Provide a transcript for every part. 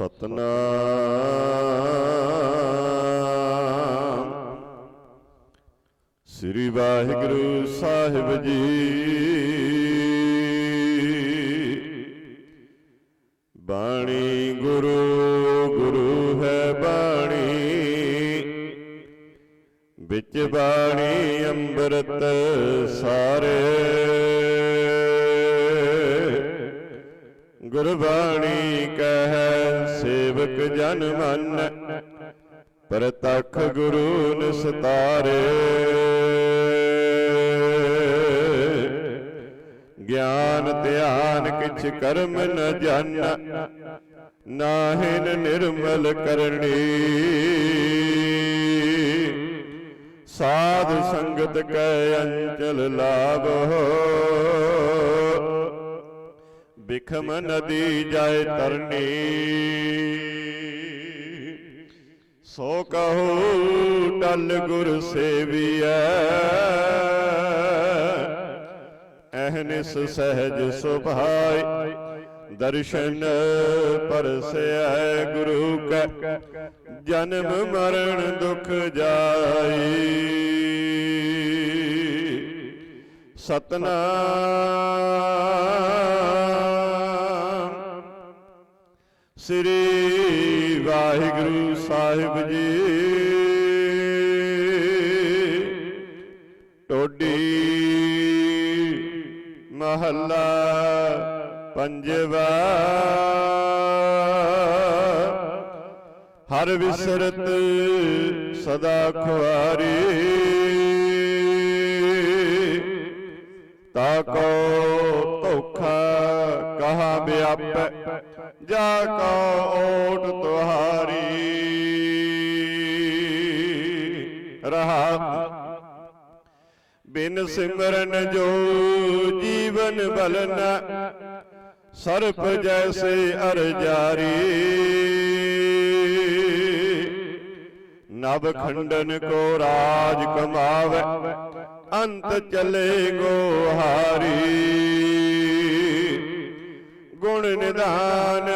ਸਤਨਾਮ। ਸ੍ਰੀ ਵਾਹਿਗੁਰੂ ਸਾਹਿਬ ਜੀ। ਬਾਣੀ ਗੁਰੂ ਗੁਰੂ ਹੈ ਬਾਣੀ। ਵਿੱਚ ਬਾਣੀ ਅੰਮ੍ਰਿਤ ਸਾਰੇ। ਗੁਰਬਾਣੀ ਸੇਵਕ ਜਨ ਮਨ, ਪ੍ਰਤਖ ਗੁਰੂ ਨਿਸਤਾਰੇ। ਗਿਆਨ ਧਿਆਨ ਕਿਛ ਕਰਮ ਨ ਜਨ, ਨਾਹਿਨ ਨਿਰਮਲ ਕਰਨੀ ਸਾਧ ਸੰਗਤ ਕੈ ਅੰਚਲ ਲਾਭੋ ਬਿਖਮ ਨਦੀ ਜਾਏ ਤਰਨੀ। ਸੋ ਕਹੋ ਟਲ ਗੁਰ ਸੇਵੀਐ। ਅਹਨਿਸ ਸਹਿਜ ਸੁਭਾਈ ਦਰਸ਼ਨ ਪਰਸੈ ਗੁਰੂ ਕੈ। ਜਨਮ ਮਰਨ ਦੁਖ ਜਾਈ। ਸਤਨਾਮ। ਸ੍ਰੀ ਵਾਹਿਗੁਰੂ ਸਾਹਿਬ ਜੀ। ਟੋਡੀ ਮਹੱਲਾ ਪੰਜਵਾ। ਹਰ ਵਿਸਰਤ ਸਦਾ ਖੁਆਰੀ। ਤਾ ਕੋ ਧੋਖਾ ਕਹਾ ਬਿਆਪੈ ਜਾ ਕੋ ਓਟ ਤੁਹਾਰੀ। ਰਹਾ। ਬਿਨ ਸਿਮਰਨ ਜੋ ਜੀਵਨ ਬਲਨਾ ਸਰਪ ਜੈਸੇ ਅਰ ਜਾਰੀ। ਨਭ ਖੰਡਨ ਕੋ ਰਾਜ ਕਮਾਵੇ, ਅੰਤ ਚਲੇ ਗੋਹਾਰੀ ਗੁਣ ਨਿਧਾਨ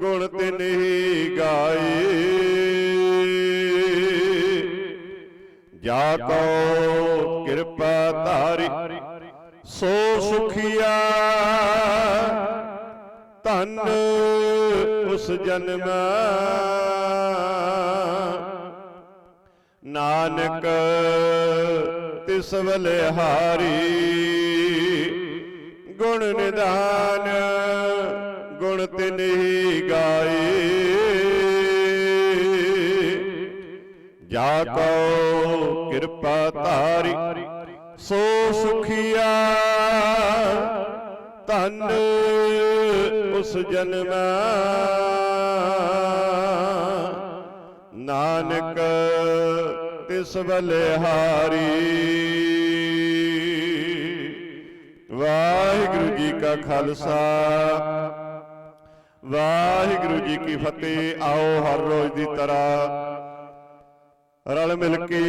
ਗੁਣ ਤਿਨਹੀ ਗਾਏ ਜਾ ਕੋ ਕਿਰਪਾ ਧਾਰੀ ਸੋ ਸੁਖੀਆ ਧਨ ਉਸ ਜਨਮ। ਨਾਨਕ ਤਿਸ ਬਲਿਹਾਰੀ ਗੁਣ ਨਿਧਾਨ ਗੁਣ ਤਿਨਹੀ ਗਾਏ ਜਾ ਕੋ ਕਿਰਪਾ ਧਾਰੀ ਸੋ ਸੁਖੀਆ ਧਨ ਉਸ ਜਨਮ। ਨਾਨਕ ਤਿਸ ਬਲਿਹਾਰੀ ਵਾਹਿਗੁਰੂ ਜੀ ਕਾ ਖਾਲਸਾ। ਵਾਹਿਗੁਰੂ ਜੀ ਕੀ ਫਤਿਹ, ਆਓ ਹਰ ਰੋਜ਼ ਦੀ ਤਰ੍ਹਾਂ ਰਲ ਮਿਲ ਕੇ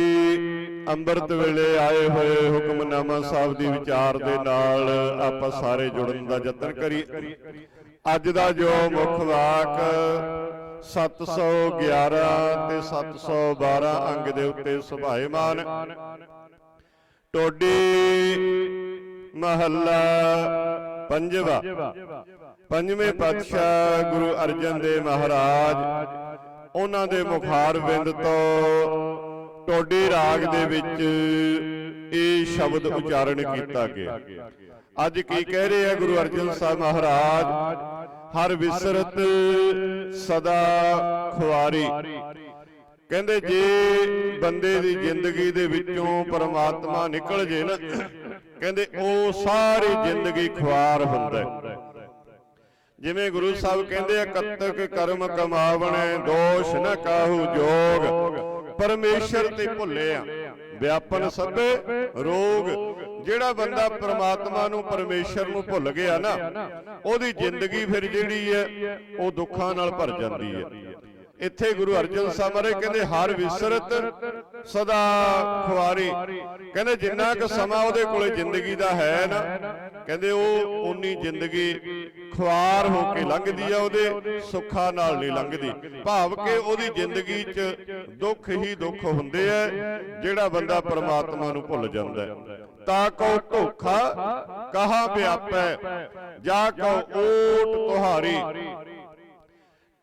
ਅੰਮ੍ਰਿਤ ਵੇਲੇ ਆਏ ਹੋਏ ਹੁਕਮਨਾਮਾ ਸਾਹਿਬ ਦੀ ਵਿਚਾਰ ਦੇ ਨਾਲ ਆਪਾਂ ਸਾਰੇ ਜੁੜਨ ਦਾ ਯਤਨ ਕਰੀਏ। ਅੱਜ ਦਾ ਜੋ ਮੁੱਖ ਵਾਕ 711 ਤੇ 712 ਅੰਗ ਦੇ ਉੱਤੇ ਸੁਭਾਏਮਾਨ। ਟੋਡੀ ਮਹੱਲਾ ਪੰਜਵਾ। ਪੰਜਵੇਂ ਪਾਤਸ਼ਾਹ ਗੁਰੂ ਅਰਜਨ ਦੇਵ ਮਹਾਰਾਜ ਉਹਨਾਂ ਦੇ ਮੁਖਾਰ ਬਿੰਦ ਤੋਂ ਟੋਡੀ ਰਾਗ ਦੇ ਵਿੱਚ ਇਹ ਸ਼ਬਦ ਉਚਾਰਨ ਕੀਤਾ ਗਿਆ। ਅੱਜ ਕੀ ਕਹਿ ਰਹੇ ਆ ਗੁਰੂ ਅਰਜਨ ਸਾਹਿਬ ਮਹਾਰਾਜ? ਹਰ ਵਿਸਰਤ ਸਦਾ ਖੁਆਰੀ। ਕਹਿੰਦੇ ਜੇ ਬੰਦੇ ਦੀ ਜ਼ਿੰਦਗੀ ਦੇ ਵਿੱਚੋਂ ਪਰਮਾਤਮਾ ਨਿਕਲ ਜੇ ਨਾ ਕਹਿੰਦੇ ਉਹ ਸਾਰੀ ਜ਼ਿੰਦਗੀ ਖੁਆਰ ਹੁੰਦਾ ਜਿਵੇਂ ਗੁਰੂ ਸਾਹਿਬ ਕਹਿੰਦੇ ਆ ਕਤਕ ਕਰਮ ਕਮਾਵਣੇ ਦੋਸ਼ ਨ ਕਾਹੂ ਜੋਗ। ਪਰਮੇਸ਼ਰ ਤੇ ਭੁੱਲੇ ਆ। ਵਿਆਪਨ ਸਭੇ ਰੋਗ। ਜਿਹੜਾ ਬੰਦਾ ਪ੍ਰਮਾਤਮਾ ਨੂੰ ਪਰਮੇਸ਼ਰ ਨੂੰ ਭੁੱਲ ਗਿਆ ਨਾ ਉਹਦੀ ਜ਼ਿੰਦਗੀ ਫਿਰ ਜਿਹੜੀ ਹੈ ਉਹ ਦੁੱਖਾਂ ਨਾਲ ਭਰ ਜਾਂਦੀ ਹੈ। ਇੱਥੇ ਗੁਰੂ ਅਰਜਨ ਸਾਹਿਬ ਮਹਾਰਾਜ ਕਹਿੰਦੇ ਹਰ ਵਿਸਰਤ ਸਦਾ ਖੁਆਰੀ। ਕਹਿੰਦੇ ਜਿੰਨਾ ਕੁ ਸਮਾਂ ਉਹਦੇ ਕੋਲੇ ਜ਼ਿੰਦਗੀ ਦਾ ਹੈ ਨਾ? ਕਹਿੰਦੇ ਉਹ ਉਨੀ ਜ਼ਿੰਦਗੀ ਖੁਆਰ ਹੋ ਕੇ ਲੰਘਦੀ ਆ ਉਹਦੇ ਸੁੱਖਾਂ ਨਾਲ ਨਹੀਂ ਲੰਘਦੀ। ਭਾਵ ਕਿ ਉਹਦੀ ਜ਼ਿੰਦਗੀ 'ਚ ਦੁੱਖ ਹੀ ਦੁੱਖ ਹੁੰਦੇ ਆ ਜਿਹੜਾ ਬੰਦਾ ਪਰਮਾਤਮਾ ਨੂੰ ਭੁੱਲ ਜਾਂਦਾ ਤਾ ਕੋ ਧੋਖਾ ਕਹਾ ਵਿਆਪੈ ਜਾ ਕੋ ਓਟ ਤੁਹਾਰੀ।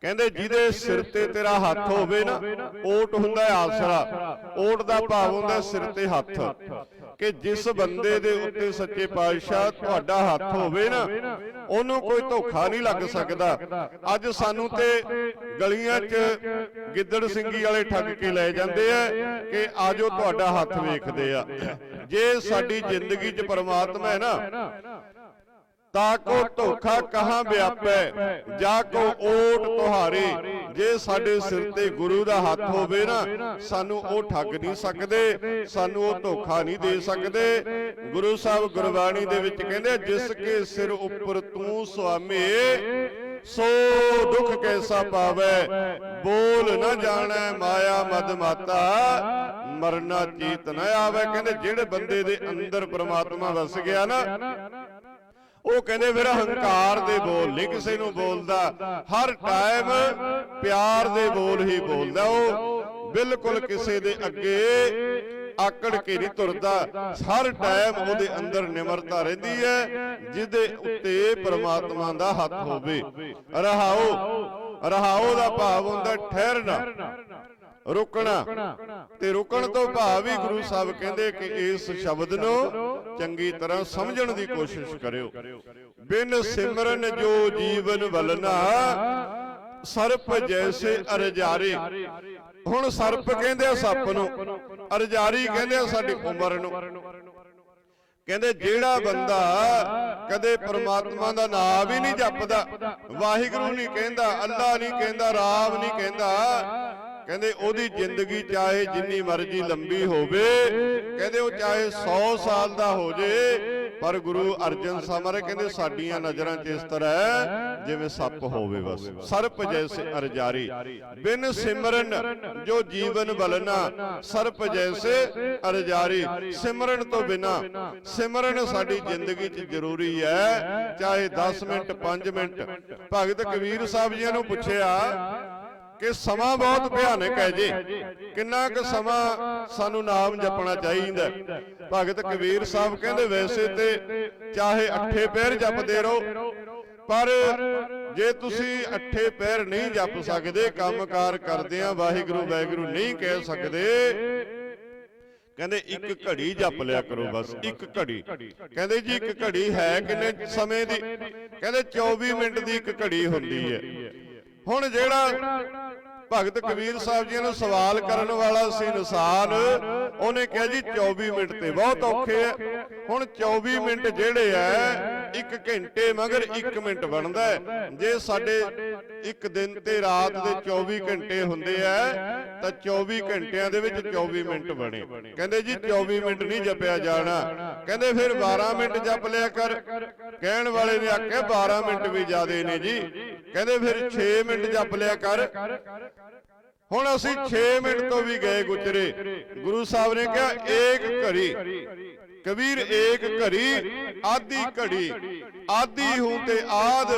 ਕਹਿੰਦੇ ਜਿਹਦੇ ਸਿਰ ਤੇ ਤੇਰਾ ਹੱਥ ਹੋਵੇ ਨਾ ਓਟ ਹੁੰਦਾ ਆਸਰਾ। ਓਟ ਦਾ ਭਾਵ ਹੁੰਦਾ ਸਿਰ ਤੇ ਹੱਥ। ਕਿ ਜਿਸ ਬੰਦੇ ਦੇ ਉੱਤੇ ਸੱਚੇ ਪਾਤਸ਼ਾਹ ਤੁਹਾਡਾ ਹੱਥ ਹੋਵੇ ਨਾ ਉਹਨੂੰ ਕੋਈ ਧੋਖਾ ਨਹੀਂ ਲੱਗ ਸਕਦਾ। ਅੱਜ ਸਾਨੂੰ ਤੇ ਗਲੀਆਂ 'ਚ ਗਿੱਦੜ ਸਿੰਘੀ ਵਾਲੇ ਠੱਗ ਕੇ ਲੈ ਜਾਂਦੇ ਆ ਕਿ ਆਜੋ ਤੁਹਾਡਾ ਹੱਥ ਵੇਖਦੇ ਆ। ਜੇ ਸਾਡੀ ਜ਼ਿੰਦਗੀ 'ਚ ਪਰਮਾਤਮਾ ਹੈ ਨਾ ਤਾ ਕੋ ਧੋਖਾ ਕਹਾਂ ਵਿਆਪੈ, ਜਾ ਕੋ ਓਟ ਤੁਹਾਰੇ। ਜੇ ਸਾਡੇ ਸਿਰ ਤੇ ਗੁਰੂ ਦਾ ਹੱਥ ਹੋਵੇ ਨਾ, ਸਾਨੂੰ ਉਹ ਠੱਗ ਨਹੀਂ ਸਕਦੇ, ਸਾਨੂੰ ਉਹ ਧੋਖਾ ਨਹੀਂ ਦੇ ਸਕਦੇ। ਗੁਰੂ ਸਾਹਿਬ ਗੁਰਬਾਣੀ ਦੇ ਵਿੱਚ ਕਹਿੰਦੇ ਜਿਸ ਕੇ ਸਿਰ ਉੱਪਰ ਤੂੰ ਸੁਆਮੀ, ਸੋ ਦੁੱਖ ਕੈਸਾ ਪਾਵੇ? ਬੋਲ ਨਾ ਜਾਣੈ ਮਾਇਆ ਮਦ ਮਾਤਾ, ਮਰਨਾ ਚੀਤ ਨਾ ਆਵੇ। ਕਹਿੰਦੇ ਜਿਹੜੇ ਬੰਦੇ ਦੇ ਅੰਦਰ ਪ੍ਰਮਾਤਮਾ ਵਸ ਗਿਆ ਨਾ ਉਹ ਕਹਿੰਦੇ ਫਿਰ ਹੰਕਾਰ ਦੇ ਬੋਲ ਨਹੀਂ ਕਿਸੇ ਨੂੰ ਬੋਲਦਾ। ਹਰ ਟਾਈਮ ਪਿਆਰ ਦੇ ਬੋਲ ਹੀ ਬੋਲਦਾ। ਉਹ ਬਿਲਕੁਲ ਕਿਸੇ ਦੇ ਅੱਗੇ ਆਕੜ ਕੇ ਨਹੀਂ ਤੁਰਦਾ। ਹਰ ਟਾਈਮ ਉਹਦੇ ਅੰਦਰ ਨਿਮਰਤਾ ਰਹਿੰਦੀ ਹੈ ਜਿਹਦੇ ਉੱਤੇ ਪ੍ਰਮਾਤਮਾ ਦਾ ਹੱਥ ਹੋਵੇ। ਰਹਾਓ। ਰਹਾਓ। ਦਾ ਭਾਵ ਹੁੰਦਾ ਠਹਿਰਨਾ। ਰੁਕਣਾ। ਤੇ ਰੁਕਣ ਤੋਂ ਭਾਵ ਹੀ ਗੁਰੂ ਸਾਹਿਬ ਕਹਿੰਦੇ ਕਿ ਇਸ ਸ਼ਬਦ ਨੂੰ ਚੰਗੀ ਤਰ੍ਹਾਂ ਸਮਝਣ ਦੀ ਕੋਸ਼ਿਸ਼ ਕਰਿਓ। ਬਿਨ ਸਿਮਰਨ ਜੋ ਜੀਵਨ ਵਲਨਾ ਸਰਪ ਜੈਸੇ ਅਰਜਾਰੇ। ਹੁਣ ਸਰਪ ਕਹਿੰਦੇ ਆ ਸੱਪ ਨੂੰ ਅਰਜਾਰੀ ਕਹਿੰਦੇ ਆ ਸਾਡੀ ਉਮਰ ਨੂੰ। ਕਹਿੰਦੇ ਜਿਹੜਾ ਬੰਦਾ ਕਦੇ ਪ੍ਰਮਾਤਮਾ ਦਾ ਨਾਮ ਹੀ ਨਹੀਂ ਜਪਦਾ। ਵਾਹਿਗੁਰੂ ਨਹੀਂ ਕਹਿੰਦਾ ਅੱਲਾ ਨਹੀਂ ਕਹਿੰਦਾ ਰਾਮ ਨਹੀਂ ਕਹਿੰਦਾ। ਕਹਿੰਦੇ ਉਹਦੀ ਜ਼ਿੰਦਗੀ ਚਾਹੇ ਜਿੰਨੀ ਮਰਜ਼ੀ ਲੰਬੀ ਹੋਵੇ ਕਹਿੰਦੇ ਉਹ ਚਾਹੇ 100 ਸਾਲ ਦਾ ਹੋ ਜੇ ਪਰ ਗੁਰੂ ਅਰਜਨ ਸਾਹਿਬ ਮਹਾਰਾਜ ਕਹਿੰਦੇ ਸਾਡੀਆਂ ਨਜ਼ਰਾਂ 'ਚ ਇਸ ਤਰ੍ਹਾਂ ਹੈ ਜਿਵੇਂ ਸੱਪ ਹੋਵੇ ਬਸ। ਸਰਪ ਜੈਸੇ ਅਰਜਾਰੀ ਬਿਨ ਸਿਮਰਨ ਜੋ ਜੀਵਨ ਬਲਨਾ ਸਰਪ ਜੈਸੇ ਅਰਜਾਰੀ ਸਿਮਰਨ ਤੋਂ ਬਿਨਾ ਸਿਮਰਨ ਸਾਡੀ ਜ਼ਿੰਦਗੀ 'ਚ ਜ਼ਰੂਰੀ ਹੈ ਚਾਹੇ 10 ਮਿੰਟ 5 ਮਿੰਟ। ਭਗਤ ਕਬੀਰ ਸਾਹਿਬ ਜੀ ਨੂੰ ਪੁੱਛਿਆ ਕਿ ਸਮਾਂ ਬਹੁਤ ਭਿਆਨਕ ਹੈ ਜੀ। ਕਿੰਨਾ ਕੁ ਸਮਾਂ ਸਾਨੂੰ ਨਾਮ ਜਪਣਾ ਚਾਹੀਦਾ। ਭਗਤ ਕਬੀਰ ਸਾਹਿਬ ਕਹਿੰਦੇ ਵੈਸੇ ਤੇ ਚਾਹੇ ਅੱਠੇ ਪੈਰ ਜਪਦੇ ਰਹੋ ਪਰ ਜੇ ਤੁਸੀਂ ਅੱਠੇ ਪੈਰ ਨਹੀਂ ਜਪ ਸਕਦੇ ਕੰਮਕਾਰ ਕਰਦੇ ਆ ਵਾਹਿਗੁਰੂ ਵਾਹਿਗੁਰੂ ਨਹੀਂ ਕਹਿ ਸਕਦੇ। ਕਹਿੰਦੇ ਇੱਕ ਘੜੀ ਜਪ ਲਿਆ ਕਰੋ ਬਸ ਇੱਕ ਘੜੀ। ਕਹਿੰਦੇ ਜੀ ਇੱਕ ਘੜੀ ਹੈ ਕਿੰਨੇ ਸਮੇਂ ਦੀ? ਕਹਿੰਦੇ 24 ਮਿੰਟ ਦੀ ਇੱਕ ਘੜੀ ਹੁੰਦੀ ਹੈ। ਹੁਣ ਜਿਹੜਾ ਭਗਤ ਕਬੀਰ ਸਾਹਿਬ ਜੀ ਨੂੰ ਸਵਾਲ ਕਰਨ ਵਾਲਾ ਸੀ ਇਨਸਾਨ। ਉਹਨੇ ਕਿਹਾ ਜੀ 24 ਮਿੰਟ ਤੇ। ਬਹੁਤ ਔਖੇ ਹੈ ਹੁਣ 24 ਮਿੰਟ ਜਿਹੜੇ ਆ, ਇੱਕ ਘੰਟੇ ਮਗਰ 1 ਮਿੰਟ ਬਣਦਾ ਹੈ। ਜੇ ਸਾਡੇ ਇੱਕ ਦਿਨ ਤੇ ਰਾਤ ਦੇ 24 ਘੰਟੇ ਹੁੰਦੇ ਆ, ਤਾਂ 24 ਘੰਟਿਆਂ ਦੇ ਵਿੱਚ 24 ਮਿੰਟ ਬਣੇ। ਕਹਿੰਦੇ ਜੀ 24 ਮਿੰਟ ਨਹੀਂ ਜਪਿਆ ਜਾਣਾ। ਕਹਿੰਦੇ ਫਿਰ 12 ਮਿੰਟ ਜਪ ਲਿਆ ਕਰ। ਕਹਿਣ ਵਾਲੇ ਨੇ ਆਖਿਆ 12 ਮਿੰਟ ਵੀ ਜ਼ਿਆਦੇ ਨੇ ਜੀ। ਕਹਿੰਦੇ ਫਿਰ 6 ਮਿੰਟ ਜਪ ਲਿਆ ਕਰ। ਹੁਣ ਅਸੀਂ 6 ਮਿੰਟ ਤੋਂ ਵੀ ਗਏ ਗੁਜਰੇ। ਗੁਰੂ ਸਾਹਿਬ ਨੇ ਕਿਹਾ ਏਕ ਘੜੀ। ਕਬੀਰ ਏਕ ਘੜੀ ਆਦੀ ਘੜੀ। ਆਦੀ ਹੂੰ ਤੇ ਆਦ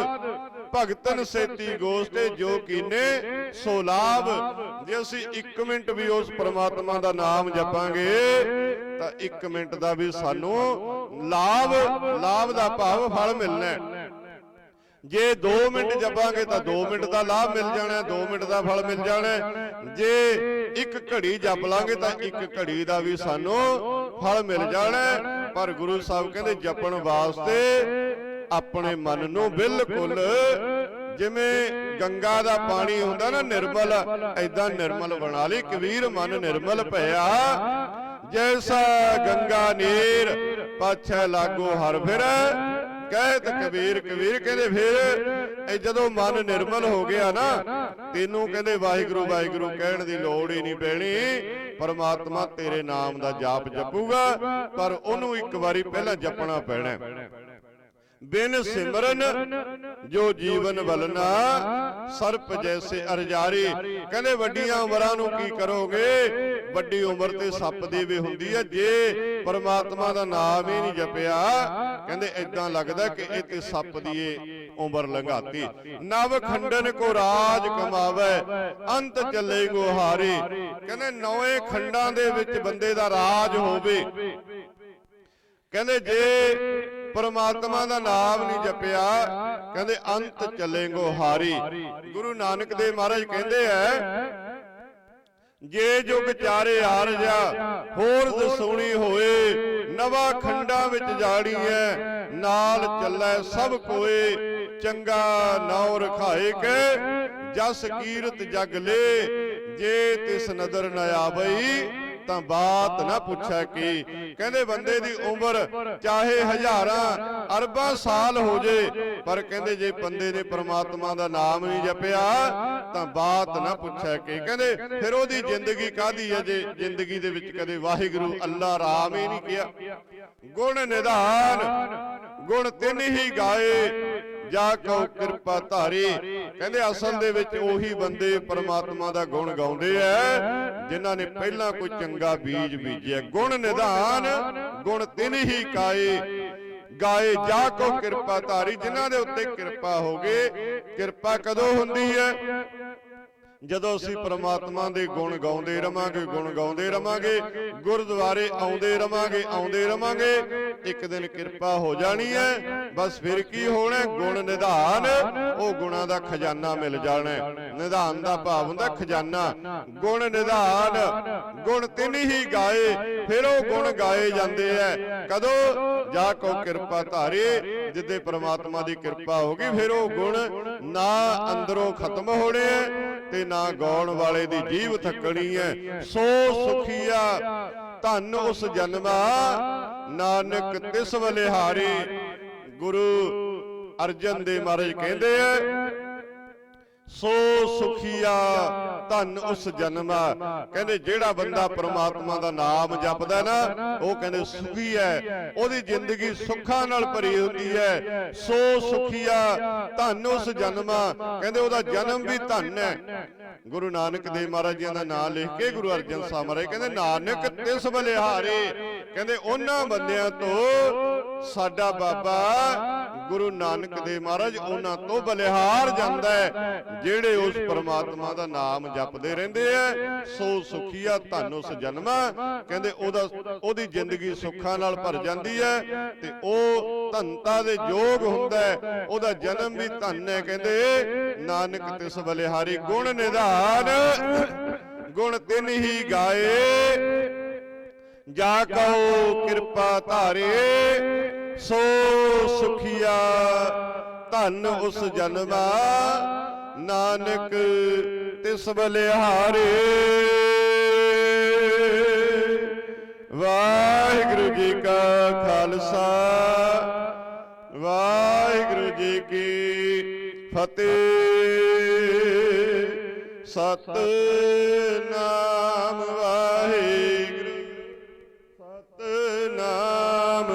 ਭਗਤਨ ਸੇਤੀ ਗੋਸਤੇ ਜੋ ਕੀਨੇ ਸੋ ਲਾਭ। ਜੇ ਅਸੀਂ 1 ਮਿੰਟ ਵੀ ਉਸ ਪ੍ਰਮਾਤਮਾ ਦਾ ਨਾਮ ਜਪਾਂਗੇ ਤਾਂ 1 ਮਿੰਟ ਦਾ ਵੀ ਸਾਨੂੰ ਲਾਭ ਲਾਭ ਦਾ ਭਾਵ ਫਲ ਮਿਲਣਾ ਹੈ। ਜੇ 2 ਮਿੰਟ ਜਪਾਂਗੇ ਤਾਂ 2 ਮਿੰਟ ਦਾ ਲਾਭ ਮਿਲ ਜਾਣਾ 2 ਮਿੰਟ ਦਾ ਫਲ ਮਿਲ ਜਾਣਾ। ਜੇ ਇੱਕ ਘੜੀ ਜਪ ਲਾਂਗੇ ਤਾਂ ਇੱਕ ਘੜੀ ਦਾ ਵੀ ਸਾਨੂੰ ਫਲ ਮਿਲ ਜਾਣਾ। ਪਰ ਗੁਰੂ ਸਾਹਿਬ ਕਹਿੰਦੇ ਜਪਣ ਵਾਸਤੇ ਆਪਣੇ ਮਨ ਨੂੰ ਬਿਲਕੁਲ ਜਿਵੇਂ ਗੰਗਾ ਦਾ ਪਾਣੀ ਹੁੰਦਾ ਨਾ ਨਿਰਮਲ ਐਦਾਂ ਨਿਰਮਲ ਬਣਾ ਲਈ ਕਬੀਰ ਮਨ ਨਿਰਮਲ ਭਇਆ ਜੈਸਾ ਗੰਗਾ ਨੀਰ ਪਾਛੈ ਲਾਗੋ ਹਰ ਫਿਰ। ਕਹਿਤ ਕਬੀਰ ਕਬੀਰ ਕਹਿੰਦੇ ਫਿਰ ਇਹ ਜਦੋਂ ਮਨ ਨਿਰਮਲ ਹੋ ਗਿਆ ਨਾ, ਤੈਨੂੰ ਕਹਿੰਦੇ ਵਾਹਿਗੁਰੂ ਵਾਹਿਗੁਰੂ ਕਹਿਣ ਦੀ ਲੋੜ ਹੀ ਨਹੀਂ ਪੈਣੀ। ਪਰਮਾਤਮਾ ਤੇਰੇ ਨਾਮ ਦਾ ਜਾਪ ਜਪੂਗਾ, ਪਰ ਉਹਨੂੰ ਇੱਕ ਵਾਰੀ ਪਹਿਲਾਂ ਜਪਣਾ ਪੈਣਾ। ਬਿਨ ਸਿਮਰਨ ਜੋ ਜੀਵਨ ਵਲਨਾ ਸਰਪ ਜੈਸੇ ਅਰਜਾਰੀ। ਕਹਿੰਦੇ ਵੱਡੀਆਂ ਉਮਰਾਂ ਨੂੰ ਕੀ ਕਰੋਗੇ? ਵੱਡੀ ਉਮਰ ਤੇ ਸੱਪ ਦੀ ਵੀ ਹੁੰਦੀ ਹੈ ਜੇ ਪਰਮਾਤਮਾ ਦਾ ਨਾਮ ਹੀ ਨਹੀਂ ਜਪਿਆ ਕਹਿੰਦੇ ਇਦਾਂ ਲੱਗਦਾ ਕਿ ਇਹ ਤੇ ਸੱਪ ਦੀ ਏ ਉਮਰ ਲੰਘਾਤੀ। ਨਵ ਖੰਡਨ ਕੋ ਰਾਜ ਕਮਾਵੇ। ਅੰਤ ਚੱਲੇ ਗੁਹਾਰੀ ਕਹਿੰਦੇ ਨੌਵੇਂ ਖੰਡਾਂ ਦੇ ਵਿੱਚ ਬੰਦੇ ਦਾ ਰਾਜ ਹੋਵੇ। ਕਹਿੰਦੇ ਜੇ ਪਰਮਾਤਮਾ ਦਾ ਨਾਮ ਨਹੀਂ ਜਪਿਆ ਕਹਿੰਦੇ ਅੰਤ ਚੱਲੇਗੋ ਹਾਰੀ। ਗੁਰੂ ਨਾਨਕ ਦੇਵ ਮਹਾਰਾਜ ਕਹਿੰਦੇ ਐ ਜੇ ਜੁਗ ਚਾਰੇ ਆਰਜਾ ਹੋਰ ਦਸੂਣੀ ਹੋਏ ਨਵਾ ਖੰਡਾਂ ਵਿੱਚ ਜਾੜੀ ਐ ਨਾਲ ਚੱਲੈ ਸਭ ਕੋਏ ਚੰਗਾ ਨਾਉ ਰਖਾਏ ਕੇ ਜਸ ਕੀਰਤ ਜਗ ਲੇ ਜੇ ਤਿਸ ਨਦਰ ਨ ਆਵਈ ਤਾਂ ਬਾਤ ਨਾ ਪੁੱਛੈ ਕੀ। ਕਹਿੰਦੇ ਬੰਦੇ ਦੀ ਉਮਰ ਚਾਹੇ ਹਜ਼ਾਰਾਂ ਅਰਬਾਂ ਸਾਲ ਹੋ ਜੇ ਪਰ ਕਹਿੰਦੇ ਜੇ ਬੰਦੇ ਨੇ ਪ੍ਰਮਾਤਮਾ ਦਾ ਨਾਮ ਨਹੀਂ ਜਪਿਆ ਤਾਂ ਬਾਤ ਨਾ ਪੁੱਛੈ ਕੀ। ਕਹਿੰਦੇ ਫਿਰ ਉਹਦੀ ਜ਼ਿੰਦਗੀ ਕਾਦੀ ਹੈ ਜੇ? ਜ਼ਿੰਦਗੀ ਦੇ ਵਿੱਚ ਕਦੇ ਵਾਹਿਗੁਰੂ ਅੱਲਾ ਰਾਮ ਹੀ ਨਹੀਂ ਕਿਹਾ। ਗੁਣ ਨਿਧਾਨ। ਗੁਣ ਤਿੰਨ ਹੀ ਗਾਏ। ਜਾ ਕਉ ਕਿਰਪਾ ਧਾਰੀ। ਕਹਿੰਦੇ ਅਸਲ ਦੇ ਵਿੱਚ ਉਹੀ ਬੰਦੇ ਪਰਮਾਤਮਾ ਦਾ ਗੁਣ ਗਾਉਂਦੇ ਐ, ਜਿਨ੍ਹਾਂ ਨੇ ਪਹਿਲਾਂ ਕੋਈ ਚੰਗਾ ਬੀਜ ਬੀਜਿਆ। ਗੁਣ ਨਿਧਾਨ, ਗੁਣ ਤਿੰਨ ਹੀ ਕਾਏ। ਗਾਏ ਜਾ ਕੋ ਕਿਰਪਾ ਧਾਰੀ, ਜਿਨ੍ਹਾਂ ਦੇ ਉੱਤੇ ਕਿਰਪਾ ਹੋਗੇ ਕਿਰਪਾ ਕਦੋਂ ਹੁੰਦੀ ਹੈ ਜਦੋਂ ਅਸੀਂ ਪ੍ਰਮਾਤਮਾ ਦੇ ਗੁਣ ਗਾਉਂਦੇ ਰਵਾਂਗੇ ਗੁਣ ਗਾਉਂਦੇ ਰਵਾਂਗੇ ਗੁਰਦੁਆਰੇ ਆਉਂਦੇ ਰਵਾਂਗੇ ਆਉਂਦੇ ਰਵਾਂਗੇ ਇੱਕ ਦਿਨ ਕਿਰਪਾ ਹੋ ਜਾਣੀ ਹੈ ਬਸ ਫਿਰ ਕੀ ਹੋਣਾ ਹੈ? ਗੁਣ ਨਿਧਾਨ ਉਹ ਗੁਣਾਂ ਦਾ ਖਜ਼ਾਨਾ ਮਿਲ ਜਾਣਾ ਹੈ। ਨਿਧਾਨ ਦਾ ਭਾਵ ਹੁੰਦਾ ਖਜ਼ਾਨਾ ਗੁਣ ਨਿਧਾਨ ਗੁਣ ਤਿੰਨ ਹੀ ਗਾਏ ਫਿਰ ਉਹ ਗੁਣ ਗਾਏ ਜਾਂਦੇ ਐ ਕਦੋਂ ਜਾ ਕੋ ਕਿਰਪਾ ਧਾਰੇ ਜਿੱਦੇ ਪ੍ਰਮਾਤਮਾ ਦੀ ਕਿਰਪਾ ਹੋਗੀ ਫਿਰ ਉਹ ਗੁਣ ਨਾ ਅੰਦਰੋਂ ਖਤਮ ਹੋਣੇ ਤੇ ਨਾ ਗਾਉਣ ਵਾਲੇ ਦੀ ਜੀਵ ਥੱਕਣੀ ਐ ਸੋ ਸੁਖੀਆ ਧੰਨ ਉਸ ਜਨਮਾ। ਨਾਨਕ ਤਿਸ ਬਲਿਹਾਰੀ ਗੁਰੂ ਅਰਜਨ ਦੇ ਮਹਾਰਾਜ ਕਹਿੰਦੇ ਐ ਸੋ ਸੁਖੀਆ, ਧੰਨ ਉਸ ਜਨਮਾ ਕਹਿੰਦੇ ਜਿਹੜਾ ਬੰਦਾ ਪ੍ਰਮਾਤਮਾ ਦਾ ਨਾਮ ਜਪਦਾ ਨਾ, ਉਹ ਕਹਿੰਦੇ ਸੁਖੀ ਹੈ। ਉਹਦੀ ਜ਼ਿੰਦਗੀ ਸੁੱਖਾਂ ਨਾਲ ਭਰੀ ਹੁੰਦੀ ਹੈ। ਸੋ ਸੁਖੀਆ, ਧੰਨ ਉਸ ਜਨਮਾ ਕਹਿੰਦੇ ਉਹਦਾ ਜਨਮ ਵੀ ਧੰਨ ਹੈ। ਗੁਰੂ ਨਾਨਕ ਦੇਵ ਮਹਾਰਾਜ ਜੀ ਦਾ ਨਾਮ ਲਿਖ ਕੇ ਗੁਰੂ ਅਰਜਨ ਸਾਹਿਬ ਮਹਾਰਾਜ ਕਹਿੰਦੇ, ਨਾਨਕ ਤਿਸ ਬਲਿਹਾਰੇ ਕਹਿੰਦੇ, ਉਹਨਾਂ ਬੰਦਿਆਂ ਤੋਂ ਸਾਡਾ ਬਾਬਾ ਗੁਰੂ ਨਾਨਕ ਦੇਵ ਮਹਾਰਾਜ ਉਹਨਾਂ ਤੋਂ ਬਲਿਹਾਰ ਜਾਂਦਾ ਹੈ ਜਿਹੜੇ ਉਸ ਪਰਮਾਤਮਾ ਦਾ ਨਾਮ ਜਪਦੇ ਰਹਿੰਦੇ ਐ ਸੋ ਸੁਖੀਆ ਧੰਨ ਉਸ ਜਨਮਾ ਕਹਿੰਦੇ ਉਹਦਾ ਉਹਦੀ ਜ਼ਿੰਦਗੀ ਸੁੱਖਾਂ ਨਾਲ ਭਰ ਜਾਂਦੀ ਹੈ ਤੇ ਉਹ ਧੰਤਾ ਦੇ ਯੋਗ ਹੁੰਦਾ ਹੈ। ਉਹਦਾ ਜਨਮ ਵੀ ਧੰਨ ਹੈ ਕਹਿੰਦੇ ਨਾਨਕ ਤਿਸ ਬਲਿਹਾਰੀ ਗੁਣ ਨਿਧਾਨ। ਗੁਣ ਤਿੰਨ ਹੀ ਗਾਏ। ਜਾ ਕਉ ਕਿਰਪਾ ਧਾਰੇ। ਸੋ ਸੁਖੀਆ, ਧੰਨ ਉਸ ਜਨਵਾ ਨਾਨਕ ਤਿਸ ਬਲਿਹਾਰੇ। ਵਾਹਿਗੁਰੂ ਜੀ ਕਾ ਖਾਲਸਾ, ਵਾਹਿਗੁਰੂ ਜੀ ਕੀ ਫਤਿਹ। ਸਤਨਾਮ ਵਾਹਿਗੁਰੂ, ਸਤਨਾਮ